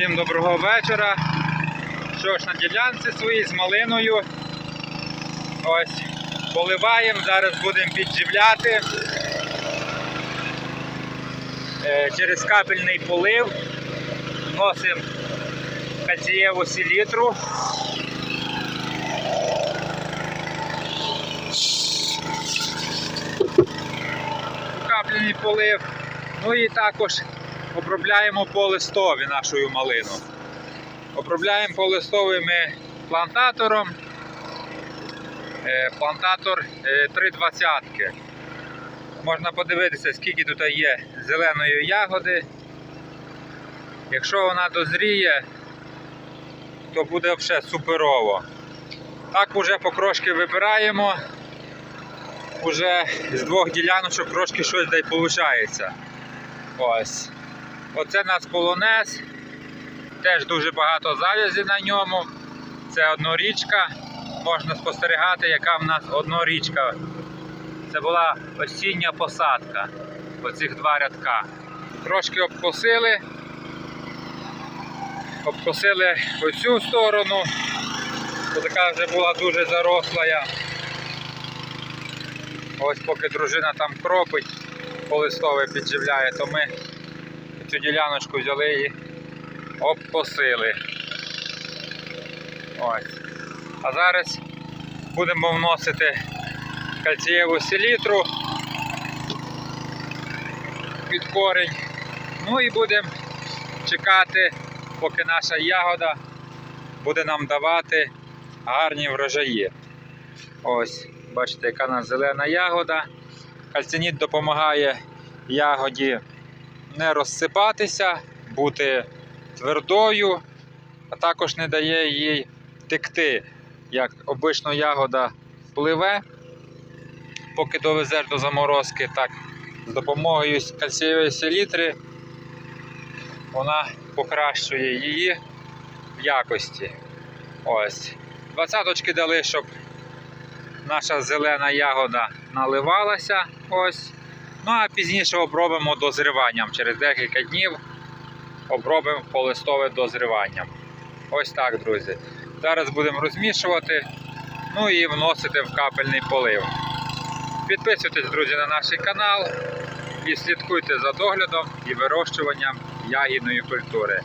Всім доброго вечора. Що ж, на ділянці своїй з малиною. Ось, поливаємо, зараз будемо підживляти. Е, Через капельний полив вносимо кальцієву селітру. Капельний полив. Ну і також обробляємо по листові нашу малину. Обробляємо по плантатором. Е, Плантатор е, 320. Можна подивитися, скільки тут є зеленої ягоди. Якщо вона дозріє, то буде взагалі суперово. Так уже покрошки вибираємо. Уже з двох діляночок трошки щось дай виходить. Ось. Оце нас полонез. Теж дуже багато завязі на ньому. Це однорічка. Можна спостерігати, яка в нас однорічка. Це була осіння посадка. Оцих два рядка. Трошки обкосили. Обкосили оцю сторону. Бо така вже була дуже заросла. я. Ось поки дружина там кропить, полистове підживляє, то ми цю діляночку взяли і обкосили. Ось. А зараз будемо вносити кальцієву селітру під корінь. Ну і будемо чекати, поки наша ягода буде нам давати гарні врожаї. Ось, бачите, яка у нас зелена ягода. Кальциніт допомагає ягоді не розсипатися, бути твердою, а також не дає їй текти. Як обично ягода пливе, поки довезеш до заморозки, так з допомогою кальцієвої селітри вона покращує її якості. Ось. Двадцяточки дали, щоб наша зелена ягода наливалася. Ось. Ну а пізніше обробимо дозріванням. Через декілька днів обробимо полистове дозріванням. Ось так, друзі. Зараз будемо розмішувати, ну і вносити в капельний полив. Підписуйтесь, друзі, на наш канал і слідкуйте за доглядом і вирощуванням ягідної культури.